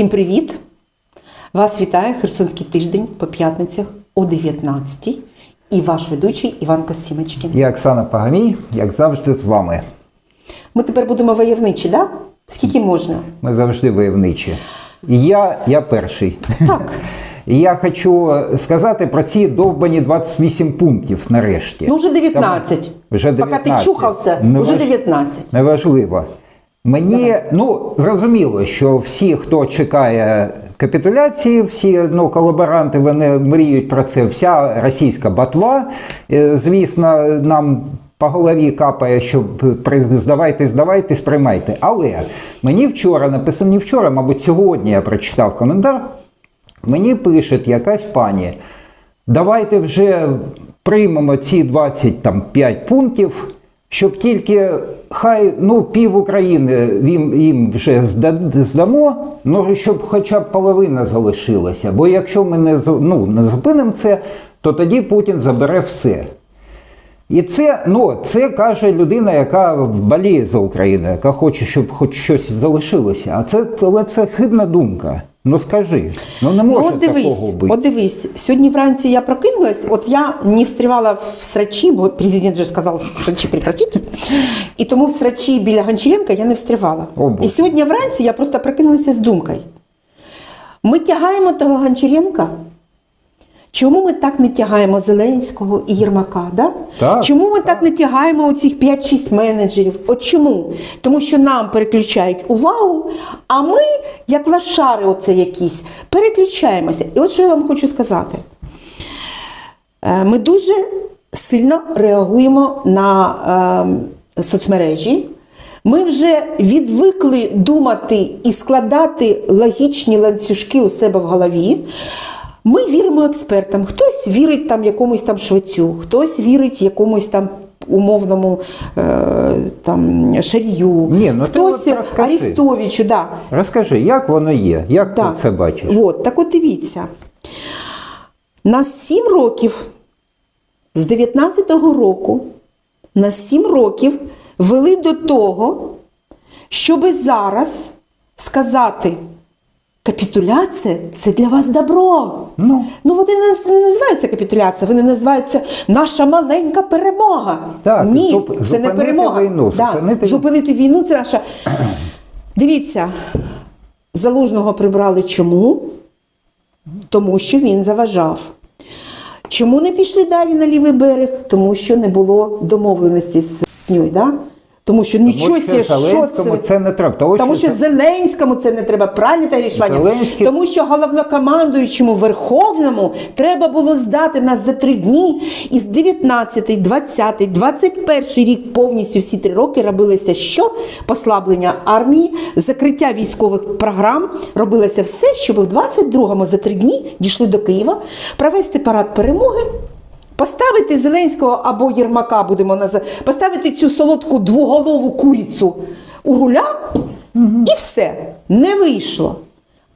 Всім привіт! Вас вітає Херсонський тиждень по п'ятницях о 19 і ваш ведучий Іван Сімочкін. Я Оксана Пагамій, як завжди, з вами. Ми тепер будемо войовничі, да? Скільки можна? Ми завжди войовничі. І я, я перший. Так. І я хочу сказати про ці довбані 28 пунктів нарешті. Ну, вже 19. Вже Поки ти чухався, вже 19. Неважливо. Мені, ну, зрозуміло, що всі, хто чекає капітуляції, всі ну, колаборанти, вони мріють про це. Вся російська батва, е, звісно, нам по голові капає, що при- здавайтесь, здавайтесь, приймайте. Але мені вчора, написано не вчора, мабуть, сьогодні я прочитав коментар, мені пише якась пані, давайте вже приймемо ці 25 пунктів, щоб тільки хай ну, пів України їм, їм вже здамо, ну щоб хоча б половина залишилася. Бо якщо ми не, ну, не зупинимо це, то тоді Путін забере все. І це, ну, це каже людина, яка боліє за Україну, яка хоче, щоб хоч щось залишилося. А це, але це хибна думка. Ну скажи, ну не може Ну, от дивись, такого бути. от дивись, сьогодні вранці я прокинулась, от я не встрівала в срачі, бо президент же сказав срачі прекратити, і тому в срачі біля Гончаренка я не встрівала. І сьогодні вранці я просто прокинулася з думкою. Ми тягаємо того Гончаренка, Чому ми так не тягаємо Зеленського і Єрмака? Да? Так, чому ми так. не тягаємо оцих 5-6 менеджерів? От чому? Тому що нам переключають увагу, а ми, як лошари, оце якісь, переключаємося. І от що я вам хочу сказати. Е, Ми дуже сильно реагуємо на е, соцмережі. Ми вже відвикли думати і складати логічні ланцюжки у себе в голові. Ми віримо експертам. Хтось вірить там якомусь там швецю, хтось вірить якомусь там умовному е, там шарію, Ні, ну ти хтось от розкажи. Арістовичу. Да. Розкажи, як воно є, як Так. ти це бачиш? От, так от дивіться. На 7 років, з 19-го року, на 7 років вели до того, щоби зараз сказати, капітуляція це для вас добро. Ну. ну вони не, називаються капітуляція, вони називаються наша маленька перемога. Так, Ні, зуп- це не перемога. війну, Да, зупинити- зупинити війну це наша. Дивіться, Залужного прибрали чому? Тому що він заважав. Чому не пішли далі на лівий берег? Тому що не було домовленості з да? Тому що нічого Тому що це? це не треба. Тому Тому що це- Зеленському це не треба правильно та рішення. Зеленський- Тому що головнокомандуючому Верховному треба було здати нас за три дні. І з 19, 20, 21 рік повністю всі три роки робилося що? Послаблення армії, закриття військових програм. Робилося все, щоб в 22-му за три дні дійшли до Києва, провести парад перемоги. Поставити Зеленського або Єрмака, будемо називати, поставити цю солодку двоголову курицю у руля і все. Не вийшло.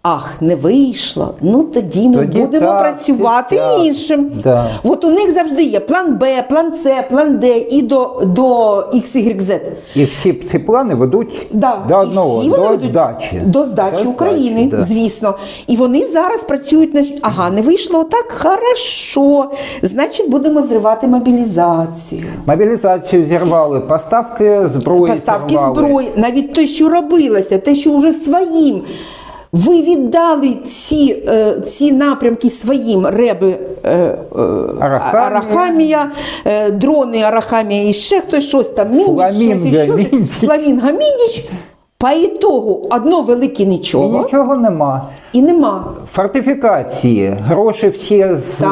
Ах, не вийшло. Ну тоді ми Тоді будемо так, працювати так. іншим. Да. От у них завжди є план Б, план С, план Д і до, до XYZ. І всі ці плани ведуть Да. до і одного, всі до ведуть здачі. До здачі України, да. звісно. І вони зараз працюють на ага, не вийшло так, хорошо. Значить, будемо зривати мобілізацію. Мобілізацію зірвали, поставки зброї Поставки зірвали. зброї, навіть те, що робилося, те, що вже своїм. Ви віддали ці, е, ці напрямки своїм реби е, е, Арахамія. Арахамія, дрони Арахамія і ще хтось щось там Мініч, Фламінго, щось, щось. Фламінго Міндіч. По ітогу одно велике нічого. І нічого нема. і нема. Фортифікації, гроші всі з-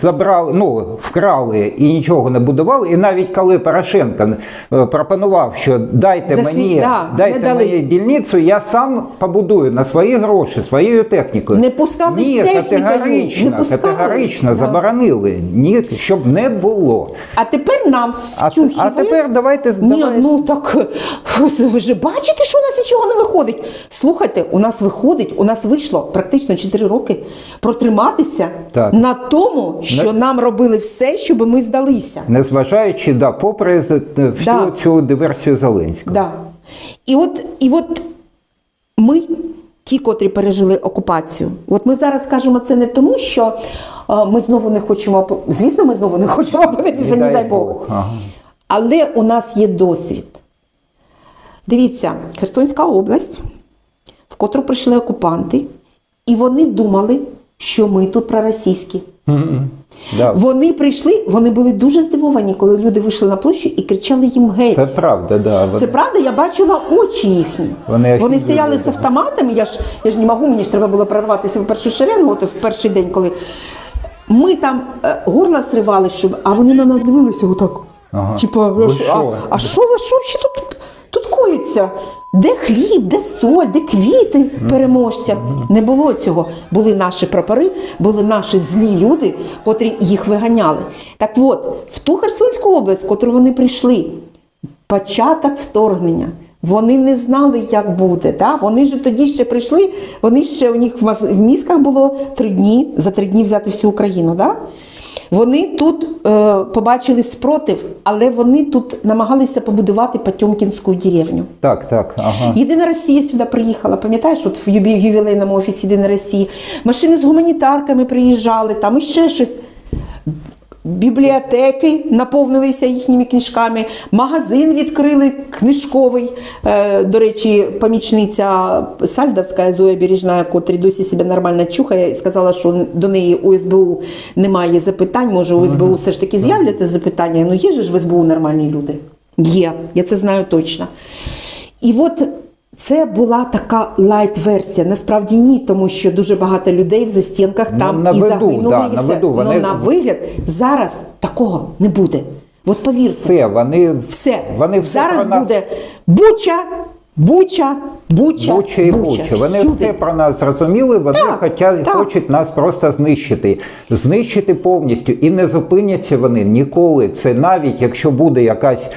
забрали, ну, вкрали і нічого не будували. І навіть коли Порошенко е, пропонував, що дайте За свій- мені, да, дайте мені дільницю, я сам побудую на свої гроші, своєю технікою. Не пускали Ні, категорично, не пускали. категорично Да. заборонили, ні, щоб не було. А тепер нам А, а тепер давайте Ні, ну так ви ж бачите, що у нас нічого не виходить. Слухайте, у нас виходить, у нас вийшло практично 4 роки протриматися Так. на тому, що Не- нам робили все, щоб ми здалися. Незважаючи да, попри всю Да. цю диверсію Зеленського. Да. І от, і от ми ті, котрі пережили окупацію. От ми зараз кажемо це не тому, що е, ми знову не хочемо, звісно, ми знову не хочемо опинитися, не дай Бог. Ага. Але у нас є досвід. Дивіться, Херсонська область, в котру прийшли окупанти, і вони думали, що ми тут проросійські. Да. Вони прийшли, вони були дуже здивовані, коли люди вийшли на площу і кричали їм геть. Це правда, да. Вони- Це правда, я бачила очі їхні. Вони Вони, стояли люди, з автоматами. Я ж я ж не можу, мені ж треба було прорватися в першу шеренгу, от в перший день, коли ми там е, горла сривали, щоб, а вони на нас дивилися отак. Ага. Типа, а, що? а, а що ви що взагалі тут, тут? Де хліб, де соль, де квіти переможцям? Не було цього. Були наші прапори, були наші злі люди, котрі їх виганяли. Так от, в ту Херсонську область, в котру вони прийшли, початок вторгнення. Вони не знали, як буде. Да? Вони ж тоді ще прийшли, вони ще у них в мізках було три дні, за три дні взяти всю Україну. Да? Вони тут е, побачили спротив, але вони тут намагалися побудувати Потьомкінську деревню. Так, так, ага. Єдина Росія сюди приїхала, пам'ятаєш, от в ювілейному офісі Єдина Росії Машини з гуманітарками приїжджали, там і ще щось. Бібліотеки наповнилися їхніми книжками, магазин відкрили книжковий. Е, До речі, помічниця Сальдовська Зоя Бережна, котрі досі себе нормально чухає, сказала, що до неї у СБУ немає запитань. Може, у СБУ все ж таки з'являться запитання. Ну є же ж в СБУ нормальні люди. Є, я це знаю точно. І от це була така лайт-версія. Насправді ні, тому що дуже багато людей в застінках Ну, там на і виду, загинули, да, і на все. виду. Вони- Но на вигляд зараз такого не буде. От повірте, Все, вони, все. вони все зараз про нас... буде буча, буча, буча, Буча і Буча. Вони Всюди. все про нас зрозуміли, вони Так, хотять, так. хочуть нас просто знищити. Знищити повністю. І не зупиняться вони ніколи. Це навіть якщо буде якась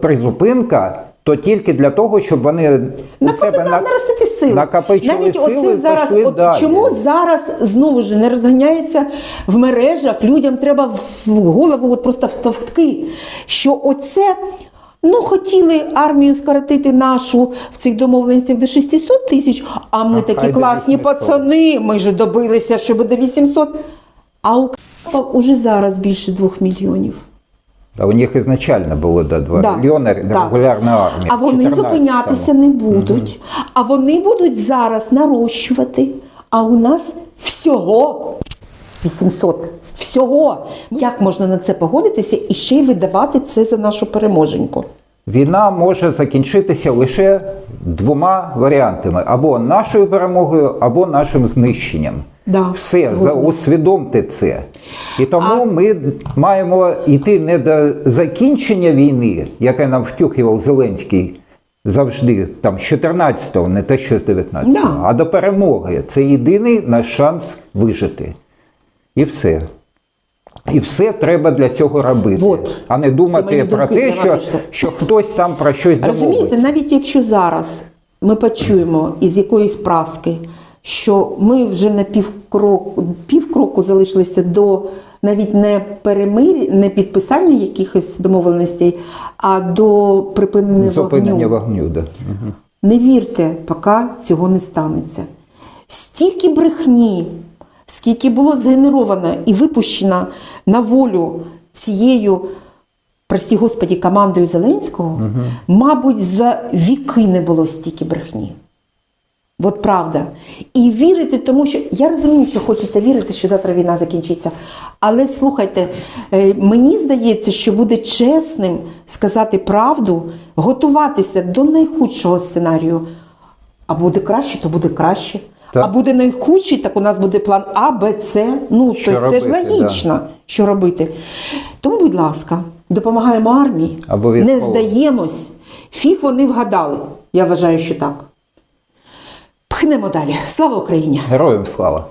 призупинка, то тільки для того, щоб вони Накопи- себе на- наростити сили. накопичили Навіть сили оце зараз, от далі. чому зараз знову ж не розганяється в мережах, людям треба в голову от просто втовтки, що оце. Ну, хотіли армію скоротити нашу в цих домовленостях до 600 тисяч, а ми А такі класні 800. пацани, ми ж добилися, щоб до 800. А у Капа уже зараз більше 2 мільйонів. А у них ізначально було до 2 Да, мільйони да. регулярна армія. А вони 14-му. зупинятися не будуть. А вони будуть зараз нарощувати. А у нас всього 800. Всього. Як можна на це погодитися і ще й видавати це за нашу переможеньку? Війна може закінчитися лише двома варіантами: або нашою перемогою, або нашим знищенням. Да, Все, за, усвідомте це. І тому ми маємо йти не до закінчення війни, яке нам втюхував Зеленський завжди, там з 14-го, не те, що з 19-го, Да. а до перемоги. Це єдиний наш шанс вижити. І все. І все треба для цього робити, Вот. а не думати про те, що, що хтось там про щось Розумієте, навіть якщо зараз ми почуємо із якоїсь праски, що ми вже на півкроку, півкроку залишилися до навіть не перемир'я, не підписання якихось домовленостей, а до припинення Зупинення вогню. вогню. Да. Мгм. Не вірте, поки цього не станеться. Стільки брехні, скільки було згенеровано і випущено на волю цією, прості господі, командою Зеленського, мабуть, за віки не було стільки брехні. От правда. І вірити, тому що я розумію, що хочеться вірити, що завтра війна закінчиться. Але слухайте, е, мені здається, що буде чесним сказати правду, готуватися до найхудшого сценарію. А буде краще, то буде краще. Так. А буде найхудший, так у нас буде план А, Б, С. Ну, Що тобто це ж робити, логічно, що робити. Тому, будь ласка, допомагаємо армії, не здаємось. Фіг вони вгадали. Я вважаю, що так. Пхнемо далі. Слава Україні! Героям слава!